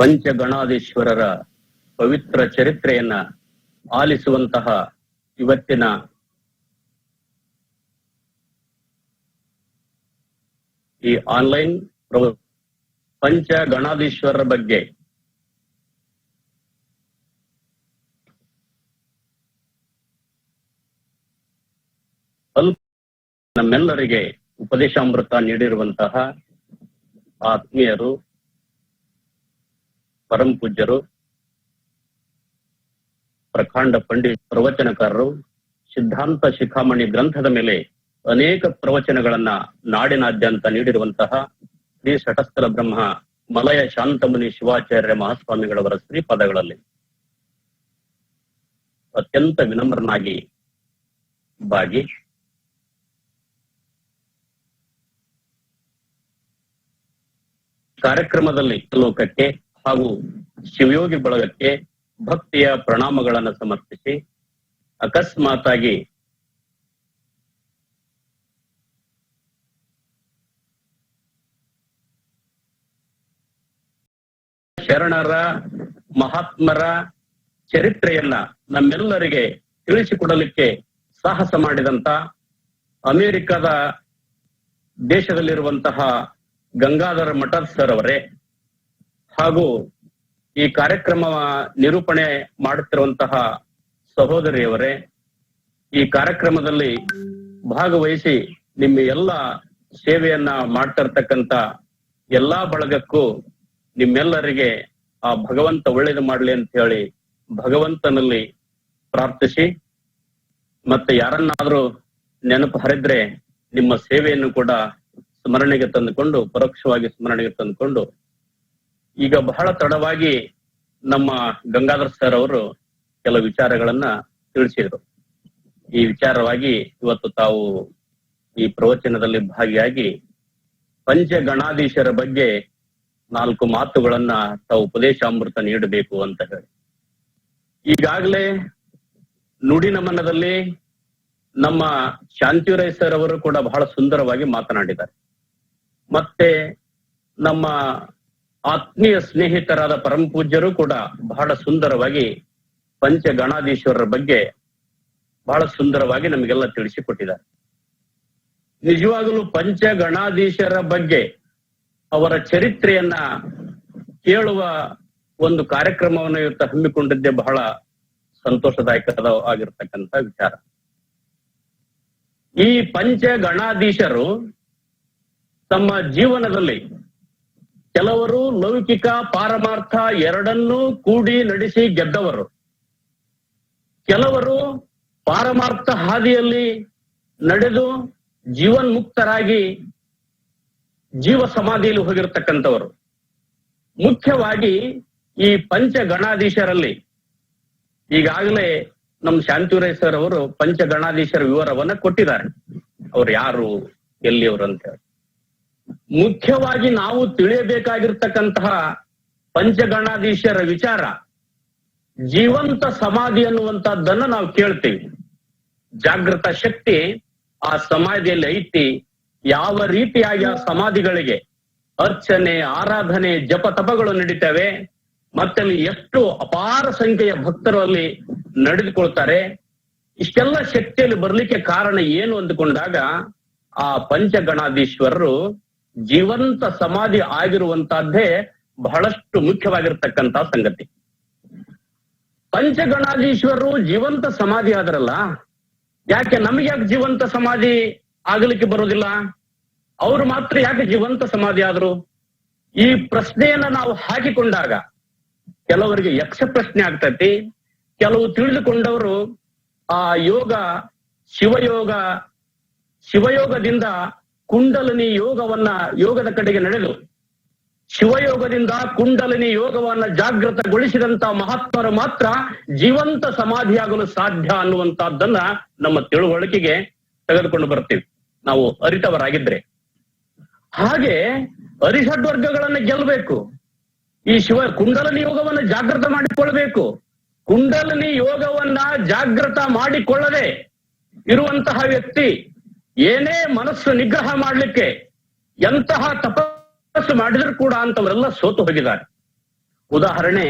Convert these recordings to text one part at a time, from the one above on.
ಪಂಚಗಣಾಧೀಶ್ವರರ ಪವಿತ್ರ ಚರಿತ್ರೆಯನ್ನ ಆಲಿಸುವಂತಹ ಇವತ್ತಿನ ಈ ಆನ್ಲೈನ್ ಪ್ರವ- ಪಂಚಗಣಾಧೀಶ್ವರರ ಬಗ್ಗೆ ನಮ್ಮೆಲ್ಲರಿಗೆ ಉಪದೇಶಾಮೃತ ನೀಡಿರುವಂತಹ ಆತ್ಮೀಯರು ಪರಂ ಪೂಜ್ಯರು, ಪ್ರಖಂಡ ಪಂಡಿತ್ ಪ್ರವಚನಕಾರರು, ಸಿದ್ಧಾಂತ ಶಿಖಾಮಣಿ ಗ್ರಂಥದ ಮೇಲೆ ಅನೇಕ ಪ್ರವಚನಗಳನ್ನ ನಾಡಿನಾದ್ಯಂತ ನೀಡಿರುವಂತಹ ಶ್ರೀ ಶಟಸ್ಥಲ ಬ್ರಹ್ಮ ಮಲಯ ಶಾಂತಮುನಿ ಶಿವಾಚಾರ್ಯ ಮಹಾಸ್ವಾಮಿಗಳವರ ಶ್ರೀಪದಗಳಲ್ಲಿ ಅತ್ಯಂತ ವಿನಮ್ರನಾಗಿ ಬಾಗಿ ಕಾರ್ಯಕ್ರಮದಲ್ಲಿ ಲೋಕಕ್ಕೆ ಹಾಗೂ ಶಿವಯೋಗಿ ಬಳಗಕ್ಕೆ ಭಕ್ತಿಯ ಪ್ರಣಾಮಗಳನ್ನು ಸಮರ್ಪಿಸಿ ಅಕಸ್ಮಾತಾಗಿ ಶರಣರ, ಮಹಾತ್ಮರ ಚರಿತ್ರೆಯನ್ನ ನಮ್ಮೆಲ್ಲರಿಗೆ ತಿಳಿಸಿಕೊಡಲಿಕ್ಕೆ ಸಾಹಸ ಮಾಡಿದಂತ ಅಮೆರಿಕದ ದೇಶದಲ್ಲಿರುವಂತಹ ಗಂಗಾಧರ ಮಠದ್ ಸರ್ ಅವರೇ. ಹಾಗೂ ಈ ಕಾರ್ಯಕ್ರಮ ನಿರೂಪಣೆ ಮಾಡುತ್ತಿರುವಂತಹ ಸಹೋದರಿಯವರೇ, ಈ ಕಾರ್ಯಕ್ರಮದಲ್ಲಿ ಭಾಗವಹಿಸಿ ನಿಮ್ಮ ಎಲ್ಲ ಸೇವೆಯನ್ನ ಮಾಡ್ತಿರ್ತಕ್ಕಂತ ಎಲ್ಲಾ ಬಳಗಕ್ಕೂ ನಿಮ್ಮೆಲ್ಲರಿಗೆ ಆ ಭಗವಂತ ಒಳ್ಳೇದು ಮಾಡ್ಲಿ ಅಂತ ಹೇಳಿ ಭಗವಂತನಲ್ಲಿ ಪ್ರಾರ್ಥಿಸಿ. ಮತ್ತೆ ಯಾರನ್ನಾದ್ರೂ ನೆನಪು ಹರಿದ್ರೆ ನಿಮ್ಮ ಸೇವೆಯನ್ನು ಕೂಡ ಸ್ಮರಣೆಗೆ ತಂದುಕೊಂಡು, ಪರೋಕ್ಷವಾಗಿ ಸ್ಮರಣೆಗೆ ತಂದುಕೊಂಡು ಈಗ ಬಹಳ ತಡವಾಗಿ ನಮ್ಮ ಗಂಗಾಧರ್ ಸರ್ ಅವರು ಕೆಲವು ವಿಚಾರಗಳನ್ನ ತಿಳಿಸಿದರು. ಈ ವಿಚಾರವಾಗಿ ಇವತ್ತು ತಾವು ಈ ಪ್ರವಚನದಲ್ಲಿ ಭಾಗಿಯಾಗಿ ಪಂಚಗಣಾಧೀಶರ ಬಗ್ಗೆ ನಾಲ್ಕು ಮಾತುಗಳನ್ನ ತಾವು ಉಪದೇಶಾಮೃತ ನೀಡಬೇಕು ಅಂತ ಹೇಳಿ. ಈಗಾಗಲೇ ನುಡಿ ನಮನದಲ್ಲಿ ನಮ್ಮ ಶಾಂತಿರೈ ಸರ್ ಅವರು ಕೂಡ ಬಹಳ ಸುಂದರವಾಗಿ ಮಾತನಾಡಿದ್ದಾರೆ. ಮತ್ತೆ ನಮ್ಮ ಆತ್ಮೀಯ ಸ್ನೇಹಿತರಾದ ಪರಮ ಪೂಜ್ಯರು ಕೂಡ ಬಹಳ ಸುಂದರವಾಗಿ ಪಂಚ ಗಣಾಧೀಶ್ವರರ ಬಗ್ಗೆ ಬಹಳ ಸುಂದರವಾಗಿ ನಮಗೆಲ್ಲ ತಿಳಿಸಿಕೊಟ್ಟಿದ್ದಾರೆ. ನಿಜವಾಗಲೂ ಪಂಚಗಣಾಧೀಶರ ಬಗ್ಗೆ ಅವರ ಚರಿತ್ರೆಯನ್ನ ಕೇಳುವ ಒಂದು ಕಾರ್ಯಕ್ರಮವನ್ನು ಇವತ್ತು ಹಮ್ಮಿಕೊಂಡಿದ್ದೇ ಬಹಳ ಸಂತೋಷದಾಯಕದ ಆಗಿರ್ತಕ್ಕಂಥ ವಿಚಾರ. ಈ ಪಂಚ ಗಣಾಧೀಶರು ತಮ್ಮ ಜೀವನದಲ್ಲಿ ಕೆಲವರು ಲೌಕಿಕ ಪಾರಮಾರ್ಥ ಎರಡನ್ನೂ ಕೂಡಿ ನಡೆಸಿ ಗೆದ್ದವರು. ಕೆಲವರು ಪಾರಮಾರ್ಥ ಹಾದಿಯಲ್ಲಿ ನಡೆದು ಜೀವನ್ಮುಕ್ತರಾಗಿ ಜೀವ ಸಮಾಧಿಯಲ್ಲಿ ಹೋಗಿರ್ತಕ್ಕಂಥವರು. ಮುಖ್ಯವಾಗಿ ಈ ಪಂಚಗಣಾಧೀಶರಲ್ಲಿ, ಈಗಾಗಲೇ ನಮ್ಮ ಶಾಂತಿವರೇ ಸರ್ ಅವರು ಪಂಚಗಣಾಧೀಶರ ವಿವರವನ್ನ ಕೊಟ್ಟಿದ್ದಾರೆ. ಅವ್ರು ಯಾರು, ಎಲ್ಲಿಯವರು ಅಂತ ಹೇಳಿ. ಮುಖ್ಯವಾಗಿ ನಾವು ತಿಳಿಯಬೇಕಾಗಿರ್ತಕ್ಕಂತಹ ಪಂಚಗಣಾಧೀಶರ ವಿಚಾರ, ಜೀವಂತ ಸಮಾಧಿ ಅನ್ನುವಂತಹದ್ದನ್ನ ನಾವು ಕೇಳ್ತೀವಿ. ಜಾಗೃತ ಶಕ್ತಿ ಆ ಸಮಾಧಿಯಲ್ಲಿ ಐತಿ. ಯಾವ ರೀತಿಯಾಗಿ ಆ ಸಮಾಧಿಗಳಿಗೆ ಅರ್ಚನೆ, ಆರಾಧನೆ, ಜಪ ತಪಗಳು ನಡೀತವೆ ಮತ್ತೆ ಎಷ್ಟು ಅಪಾರ ಸಂಖ್ಯೆಯ ಭಕ್ತರು ಅಲ್ಲಿ ನಡೆದುಕೊಳ್ತಾರೆ. ಇಷ್ಟೆಲ್ಲ ಶಕ್ತಿಯಲ್ಲಿ ಬರ್ಲಿಕ್ಕೆ ಕಾರಣ ಏನು ಅಂದುಕೊಂಡಾಗ ಆ ಪಂಚಗಣಾಧೀಶ್ವರರು ಜೀವಂತ ಸಮಾಧಿ ಆಗಿರುವಂತಹದ್ದೇ ಬಹಳಷ್ಟು ಮುಖ್ಯವಾಗಿರ್ತಕ್ಕಂತ ಸಂಗತಿ. ಪಂಚಗಣಾಧೀಶ್ವರರು ಜೀವಂತ ಸಮಾಧಿ ಆದ್ರಲ್ಲ, ಯಾಕೆ ನಮ್ಗೆ ಯಾಕೆ ಜೀವಂತ ಸಮಾಧಿ ಆಗಲಿಕ್ಕೆ ಬರೋದಿಲ್ಲ? ಅವರು ಮಾತ್ರ ಯಾಕೆ ಜೀವಂತ ಸಮಾಧಿ ಆದ್ರು? ಈ ಪ್ರಶ್ನೆಯನ್ನ ನಾವು ಹಾಕಿಕೊಂಡಾಗ ಕೆಲವರಿಗೆ ಯಕ್ಷ ಪ್ರಶ್ನೆ ಆಗ್ತೈತಿ. ಕೆಲವು ತಿಳಿದುಕೊಂಡವರು ಆ ಯೋಗ, ಶಿವಯೋಗ, ಶಿವಯೋಗದಿಂದ ಕುಂಡಲಿನಿ ಯೋಗವನ್ನ ಯೋಗದ ಕಡೆಗೆ ನಡೆದು ಶಿವಯೋಗದಿಂದ ಕುಂಡಲಿನಿ ಯೋಗವನ್ನ ಜಾಗೃತಗೊಳಿಸಿದಂತ ಮಹಾತ್ಮರು ಮಾತ್ರ ಜೀವಂತ ಸಮಾಧಿಯಾಗಲು ಸಾಧ್ಯ ಅನ್ನುವಂತಹದ್ದನ್ನ ನಮ್ಮ ತಿಳುವಳಿಕೆಗೆ ತೆಗೆದುಕೊಂಡು ಬರ್ತೀವಿ ನಾವು ಅರಿತವರಾಗಿದ್ರೆ. ಹಾಗೆ ಅರಿಷಡ್ ವರ್ಗಗಳನ್ನ ಗೆಲ್ಲಬೇಕು ಈ ಶಿವ ಕುಂಡಲಿನಿ ಯೋಗವನ್ನ ಜಾಗೃತ ಮಾಡಿಕೊಳ್ಬೇಕು. ಕುಂಡಲಿನಿ ಯೋಗವನ್ನ ಜಾಗೃತ ಮಾಡಿಕೊಳ್ಳದೆ ಇರುವಂತಹ ವ್ಯಕ್ತಿ ಏನೇ ಮನಸ್ಸು ನಿಗ್ರಹ ಮಾಡಲಿಕ್ಕೆ ಎಂತಹ ತಪಸ್ಸು ಮಾಡಿದ್ರು ಕೂಡ ಅಂತವರೆಲ್ಲ ಸೋತು ಹೋಗಿದ್ದಾರೆ. ಉದಾಹರಣೆ,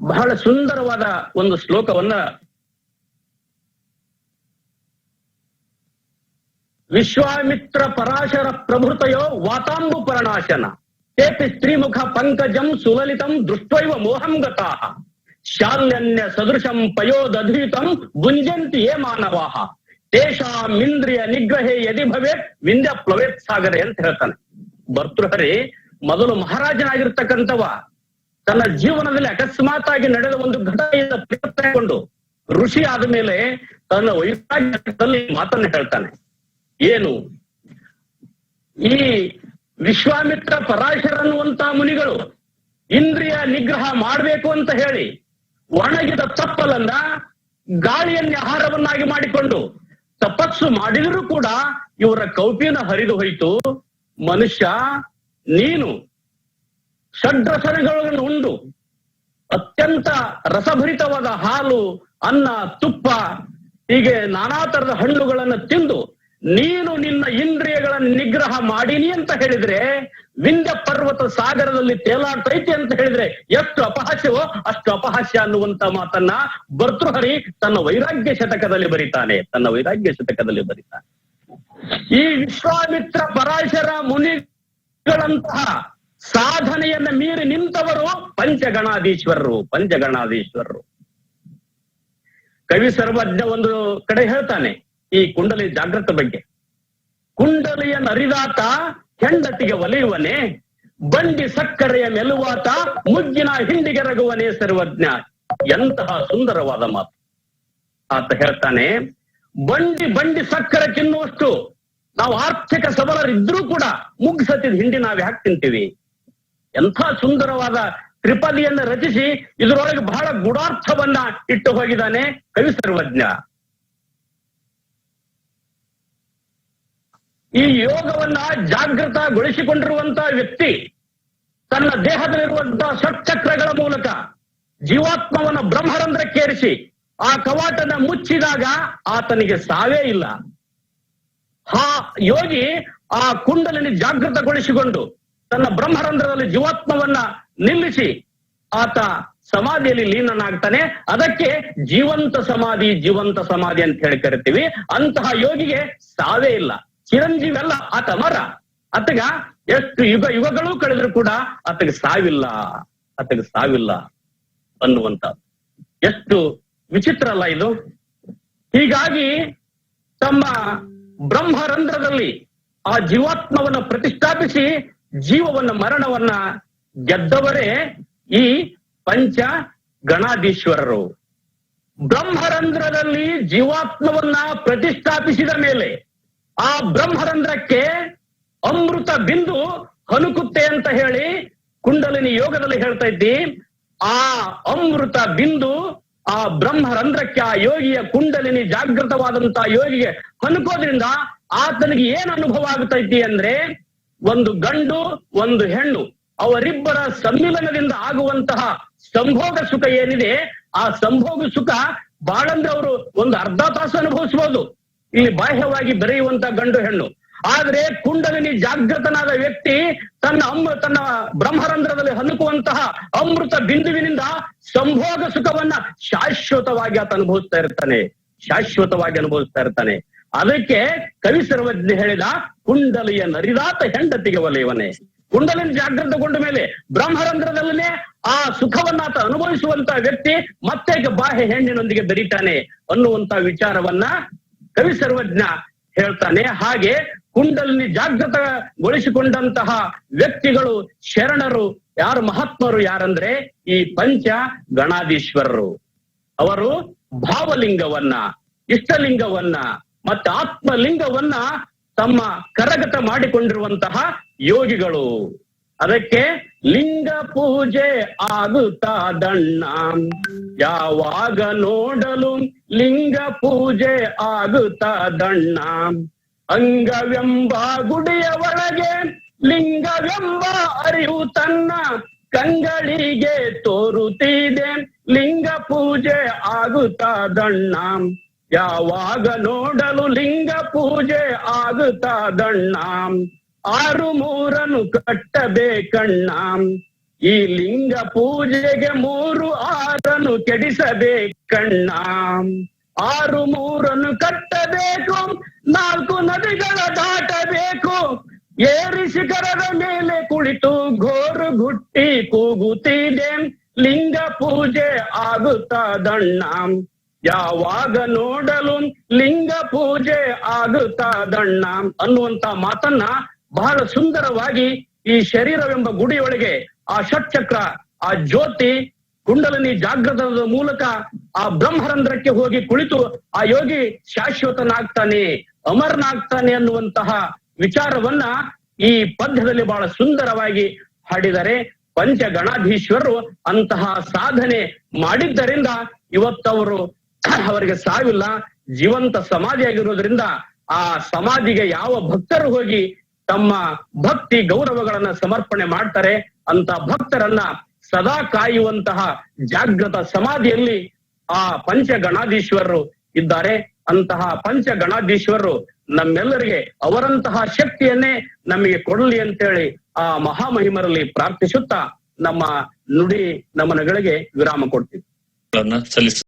ಬಹಳ ಸುಂದರವಾದ ಒಂದು ಶ್ಲೋಕವನ್ನ ವಿಶ್ವಾಮಿತ್ರ ಪರಾಶರ ಪ್ರಭೃತಯೋ ವಾತಾಂಬು ಪರಣಾಶನ ತೇಪಿ ಸ್ತ್ರೀಮುಖ ಪಂಕಜಂ ಸುಲಲಿತಂ ದೃಷ್ಟೈವ ಮೋಹಂ ಗತಾಹ. ಶಾಲ್ಯನ್ಯ ಸದೃಶಂ ಪಯೋದಧೀತಂ ಭುಂಜಂತಿ ಯೇ ಮಾನವಾಹ. ತೇಷಾಮಿಂದ್ರಿಯ ನಿಗ್ರಹೆ ಯದಿ ಭವೇತ್ ವಿಂಧ್ಯ ಪ್ಲವೇತ್ ಸಾಗರೆ ಅಂತ ಹೇಳ್ತಾನೆ. ಭರ್ತೃಹರಿ ಮೊದಲು ಮಹಾರಾಜನಾಗಿರ್ತಕ್ಕಂಥವ, ತನ್ನ ಜೀವನದಲ್ಲಿ ಅಕಸ್ಮಾತ್ ಆಗಿ ನಡೆದ ಒಂದು ಘಟನೆಯಿಂದ ಪ್ರಯತ್ನಗೊಂಡು ಋಷಿ ಆದ ಮೇಲೆ ತನ್ನ ವೈರಾಗ್ಯದಲ್ಲಿ ಮಾತನ್ನು ಹೇಳ್ತಾನೆ. ಏನು? ಈ ವಿಶ್ವಾಮಿತ್ರ ಪರಾಶರ ಅನ್ನುವಂತ ಮುನಿಗಳು ಇಂದ್ರಿಯ ನಿಗ್ರಹ ಮಾಡಬೇಕು ಅಂತ ಹೇಳಿ ಒಣಗಿದ ತಪ್ಪಲನ್ನ ಗಾಳಿಯನ್ನೇ ಆಹಾರವನ್ನಾಗಿ ಮಾಡಿಕೊಂಡು ತಪಸ್ಸು ಮಾಡಿದರೂ ಕೂಡ ಇವರ ಕೌಪಿನ ಹರಿದು ಹೋಯಿತು. ಮನುಷ್ಯ, ನೀನು ಷಡ್ರಸನಗಳನ್ನು ಉಂಡು. ಅತ್ಯಂತ ರಸಭರಿತವಾದ ಹಾಲು, ಅನ್ನ, ತುಪ್ಪ, ಹೀಗೆ ನಾನಾ ತರದ ಹಣ್ಣುಗಳನ್ನು ತಿಂದು ನೀನು ನಿನ್ನ ಇಂದ್ರಿಯಗಳನ್ನು ನಿಗ್ರಹ ಮಾಡಿನಿ ಅಂತ ಹೇಳಿದ್ರೆ, ವಿಂಧ್ಯ ಪರ್ವತ ಸಾಗರದಲ್ಲಿ ತೇಲಾಡ್ತೈತಿ ಅಂತ ಹೇಳಿದ್ರೆ, ಎಷ್ಟು ಅಪಹಾಸ್ಯವೋ ಅಷ್ಟು ಅಪಹಾಸ್ಯ ಅನ್ನುವಂತ ಮಾತನ್ನ ಭರ್ತೃಹರಿ ತನ್ನ ವೈರಾಗ್ಯ ಶತಕದಲ್ಲಿ ಬರೀತಾನೆ, ತನ್ನ ವೈರಾಗ್ಯ ಶತಕದಲ್ಲಿ ಬರೀತಾನೆ. ಈ ವಿಶ್ವಾಮಿತ್ರ ಪರಾಶರ ಮುನಿಗಳಂತಹ ಸಾಧನೆಯನ್ನ ಮೀರಿ ನಿಂತವರು ಪಂಚಗಣಾಧೀಶ್ವರರು ಪಂಚಗಣಾಧೀಶ್ವರರು. ಕವಿ ಸರ್ವಜ್ಞ ಒಂದು ಕಡೆ ಹೇಳ್ತಾನೆ ಈ ಕುಂಡಲಿ ಜಾಗೃತ ಬಗ್ಗೆ. ಕುಂಡಲಿಯ ನರಿದಾತ ಹೆಂಡತಿಗೆ ಒಲೆಯುವನೆ, ಬಂಡಿ ಸಕ್ಕರೆಯ ಮೆಲುವಾತ ಮುಗ್ಗಿನ ಹಿಂಡಿಗೆರಗುವನೇ ಸರ್ವಜ್ಞ. ಎಂತಹ ಸುಂದರವಾದ ಮಾತು. ಆತ ಹೇಳ್ತಾನೆ, ಬಂಡಿ ಬಂಡಿ ಸಕ್ಕರೆ ತಿನ್ನುವಷ್ಟು ನಾವು ಆರ್ಥಿಕ ಸಬಲರಿದ್ರೂ ಕೂಡ ಮುಗ್ಸತಿದ ಹಿಂಡಿ ನಾವು ಯಾಕೆ ತಿಂತೀವಿ? ಎಂಥ ಸುಂದರವಾದ ತ್ರಿಪದಿಯನ್ನು ರಚಿಸಿ ಇದರೊಳಗೆ ಬಹಳ ಗೂಢಾರ್ಥವನ್ನ ಇಟ್ಟು ಹೋಗಿದ್ದಾನೆ ಕವಿ ಸರ್ವಜ್ಞ. ಈ ಯೋಗವನ್ನ ಜಾಗೃತಗೊಳಿಸಿಕೊಂಡಿರುವಂತಹ ವ್ಯಕ್ತಿ ತನ್ನ ದೇಹದಲ್ಲಿರುವಂತಹ ಷಟ್ಚಕ್ರಗಳ ಮೂಲಕ ಜೀವಾತ್ಮವನ್ನ ಬ್ರಹ್ಮರಂಧ್ರಕ್ಕೇರಿಸಿ ಆ ಕವಾಟನ ಮುಚ್ಚಿದಾಗ ಆತನಿಗೆ ಸಾವೇ ಇಲ್ಲ. ಆ ಯೋಗಿ ಆ ಕುಂಡಲಿನ ಜಾಗೃತಗೊಳಿಸಿಕೊಂಡು ತನ್ನ ಬ್ರಹ್ಮರಂಧ್ರದಲ್ಲಿ ಜೀವಾತ್ಮವನ್ನ ನಿಲ್ಲಿಸಿ ಆತ ಸಮಾಧಿಯಲ್ಲಿ ಲೀನನಾಗ್ತಾನೆ. ಅದಕ್ಕೆ ಜೀವಂತ ಸಮಾಧಿ ಜೀವಂತ ಸಮಾಧಿ ಅಂತ ಹೇಳಿ ಕರಿತೀವಿ. ಅಂತಹ ಯೋಗಿಗೆ ಸಾವೇ ಇಲ್ಲ. ಚಿರಂಜೀವಿ ಅಲ್ಲ ಆತ ಮರ ಅತಗ ಎಷ್ಟು ಯುಗ ಯುಗಗಳು ಕಳೆದ್ರು ಕೂಡ ಆತಗ ಸಾವಿಲ್ಲ ಆತಗ ಸಾವಿಲ್ಲ ಅನ್ನುವಂತ ಎಷ್ಟು ವಿಚಿತ್ರ ಅಲ್ಲ ಇದು. ಹೀಗಾಗಿ ತಮ್ಮ ಬ್ರಹ್ಮರಂಧ್ರದಲ್ಲಿ ಆ ಜೀವಾತ್ಮವನ್ನ ಪ್ರತಿಷ್ಠಾಪಿಸಿ ಜೀವವನ್ನ, ಮರಣವನ್ನ ಗೆದ್ದವರೇ ಈ ಪಂಚ ಗಣಾಧೀಶ್ವರರು. ಬ್ರಹ್ಮರಂಧ್ರದಲ್ಲಿ ಜೀವಾತ್ಮವನ್ನ ಪ್ರತಿಷ್ಠಾಪಿಸಿದ ಮೇಲೆ ಆ ಬ್ರಹ್ಮರಂಧ್ರಕ್ಕೆ ಅಮೃತ ಬಿಂದು ಹನುಕುತ್ತೆ ಅಂತ ಹೇಳಿ ಕುಂಡಲಿನಿ ಯೋಗದಲ್ಲಿ ಹೇಳ್ತಾ ಇದ್ದಿ. ಆ ಅಮೃತ ಬಿಂದು ಆ ಬ್ರಹ್ಮರಂಧ್ರಕ್ಕೆ ಆ ಯೋಗಿಯ ಕುಂಡಲಿನಿ ಜಾಗೃತವಾದಂತಹ ಯೋಗಿಗೆ ಹನುಕೋದ್ರಿಂದ ಆತನಿಗೆ ಏನ್ ಅನುಭವ ಆಗ್ತೈತಿ ಅಂದ್ರೆ ಒಂದು ಗಂಡು, ಒಂದು ಹೆಣ್ಣು, ಅವರಿಬ್ಬರ ಸಮ್ಮಿಲನದಿಂದ ಆಗುವಂತಹ ಸಂಭೋಗ ಸುಖ ಏನಿದೆ, ಆ ಸಂಭೋಗ ಸುಖ ಬಾಳಂದ್ರೆ ಅವರು ಒಂದು ಅರ್ಧ ತಾಸು ಅನುಭವಿಸಬಹುದು ಇಲ್ಲಿ ಬಾಹ್ಯವಾಗಿ ಬೆರೆಯುವಂತ ಗಂಡು ಹೆಣ್ಣು. ಆದ್ರೆ ಕುಂಡಲಿನಿ ಜಾಗೃತನಾದ ವ್ಯಕ್ತಿ ತನ್ನ ಅಮೃ, ತನ್ನ ಬ್ರಹ್ಮರಂಧ್ರದಲ್ಲಿ ಹನುಕುವಂತಹ ಅಮೃತ ಬಿಂದುವಿನಿಂದ ಸಂಭೋಗ ಸುಖವನ್ನ ಶಾಶ್ವತವಾಗಿ ಆತ ಅನುಭವಿಸ್ತಾ ಇರ್ತಾನೆ. ಶಾಶ್ವತವಾಗಿ ಅನುಭವಿಸ್ತಾ ಇರ್ತಾನೆ. ಅದಕ್ಕೆ ಕವಿ ಸರ್ವಜ್ಞ ಹೇಳಿದ, ಕುಂಡಲಿಯ ನರಿದಾತ ಹೆಂಡತಿಗೆ ಒಲೆಯವನೇ. ಕುಂಡಲಿನ ಜಾಗೃತಗೊಂಡ ಮೇಲೆ ಬ್ರಹ್ಮರಂಧ್ರದಲ್ಲೇ ಆ ಸುಖವನ್ನ ಆತ ಅನುಭವಿಸುವಂತ ವ್ಯಕ್ತಿ ಮತ್ತೆ ಬಾಹ್ಯ ಹೆಣ್ಣಿನೊಂದಿಗೆ ಬೆರೀತಾನೆ ಅನ್ನುವಂತ ವಿಚಾರವನ್ನ ಕವಿ ಸರ್ವಜ್ಞ ಹೇಳ್ತಾನೆ. ಹಾಗೆ ಕುಂಡಲಿನಿ ಜಾಗೃತಗೊಳಿಸಿಕೊಂಡಂತಹ ವ್ಯಕ್ತಿಗಳು ಶರಣರು ಯಾರು ಮಹಾತ್ಮರು ಯಾರಂದ್ರೆ ಈ ಪಂಚ ಗಣಾಧೀಶ್ವರರು. ಅವರು ಭಾವಲಿಂಗವನ್ನ, ಇಷ್ಟಲಿಂಗವನ್ನ ಮತ್ತೆ ಆತ್ಮಲಿಂಗವನ್ನ ತಮ್ಮ ಕರಗತ ಮಾಡಿಕೊಂಡಿರುವಂತಹ ಯೋಗಿಗಳು. ಅದಕ್ಕೆ ಲಿಂಗ ಪೂಜೆ ಆಗುತ್ತಾದಣ್ಣ ಯಾವಾಗ ನೋಡಲು ಲಿಂಗ ಪೂಜೆ ಆಗುತ್ತಾದಣ್ಣ ಅಂಗವೆಂಬ ಗುಡಿಯ ಒಳಗೆ, ಲಿಂಗವೆಂಬ ಅರಿವು ತನ್ನ ಕಂಗಳಿಗೆ ತೋರುತ್ತಿದೆ. ಲಿಂಗ ಪೂಜೆ ಆಗುತ್ತಾದಣ್ಣ ಯಾವಾಗ ನೋಡಲು ಲಿಂಗ ಪೂಜೆ ಆಗುತ್ತಾದಣ್ಣ ಆರು ಮೂರನ್ನು ಕಟ್ಟಬೇಕಣ್ಣ? ಈ ಲಿಂಗ ಪೂಜೆಗೆ ಮೂರು ಆರನ್ನು ಕೆಡಿಸಬೇಕಣ್ಣ ಆರು ಮೂರನ್ನು ಕಟ್ಟಬೇಕು, ನಾಲ್ಕು ನದಿಗಳ ದಾಟಬೇಕು. ಏರಿ ಶಿಖರದ ಮೇಲೆ ಕುಳಿತು ಘೋರು ಗುಟ್ಟಿ ಕೂಗುತ್ತಿದೆ. ಲಿಂಗ ಪೂಜೆ ಆಗುತ್ತದಣ್ಣ ಯಾವಾಗ ನೋಡಲು ಲಿಂಗ ಪೂಜೆ ಆಗುತ್ತದಣ್ಣ ಅನ್ನುವಂತ ಮಾತನ್ನ ಬಹಳ ಸುಂದರವಾಗಿ ಈ ಶರೀರವೆಂಬ ಗುಡಿಯೊಳಗೆ ಆ ಷಟ್ಚಕ್ರ, ಆ ಜ್ಯೋತಿ ಕುಂಡಲಿನಿ ಜಾಗೃತದ ಮೂಲಕ ಆ ಬ್ರಹ್ಮರಂಧ್ರಕ್ಕೆ ಹೋಗಿ ಕುಳಿತು ಆ ಯೋಗಿ ಶಾಶ್ವತನಾಗ್ತಾನೆ, ಅಮರನಾಗ್ತಾನೆ ಅನ್ನುವಂತಹ ವಿಚಾರವನ್ನ ಈ ಪದ್ಯದಲ್ಲಿ ಬಹಳ ಸುಂದರವಾಗಿ ಹಾಡಿದರೆ ಪಂಚಗಣಾಧೀಶ್ವರರು ಅಂತಹ ಸಾಧನೆ ಮಾಡಿದ್ದರಿಂದ ಇವತ್ತವರು ಅವರಿಗೆ ಸಾವಿಲ್ಲ. ಜೀವಂತ ಸಮಾಧಿಯಾಗಿರೋದ್ರಿಂದ ಆ ಸಮಾಧಿಗೆ ಯಾವ ಭಕ್ತರು ಹೋಗಿ ತಮ್ಮ ಭಕ್ತಿ ಗೌರವಗಳನ್ನ ಸಮರ್ಪಣೆ ಮಾಡ್ತಾರೆ. ಅಂತ ಭಕ್ತರನ್ನ ಸದಾ ಕಾಯುವಂತಹ ಜಾಗೃತ ಸಮಾಧಿಯಲ್ಲಿ ಆ ಪಂಚಗಣಾಧೀಶ್ವರರು ಇದ್ದಾರೆ. ಅಂತಹ ಪಂಚಗಣಾಧೀಶ್ವರರು ನಮ್ಮೆಲ್ಲರಿಗೆ ಅವರಂತಹ ಶಕ್ತಿಯನ್ನೇ ನಮಗೆ ಕೊಡಲಿ ಅಂತೇಳಿ ಆ ಮಹಾಮಹಿಮರಲ್ಲಿ ಪ್ರಾರ್ಥಿಸುತ್ತಾ ನಮ್ಮ ನುಡಿ ನಮನಗಳಿಗೆ ವಿರಾಮ ಕೊಡ್ತೀವಿ. ಸಲ್ಲಿಸ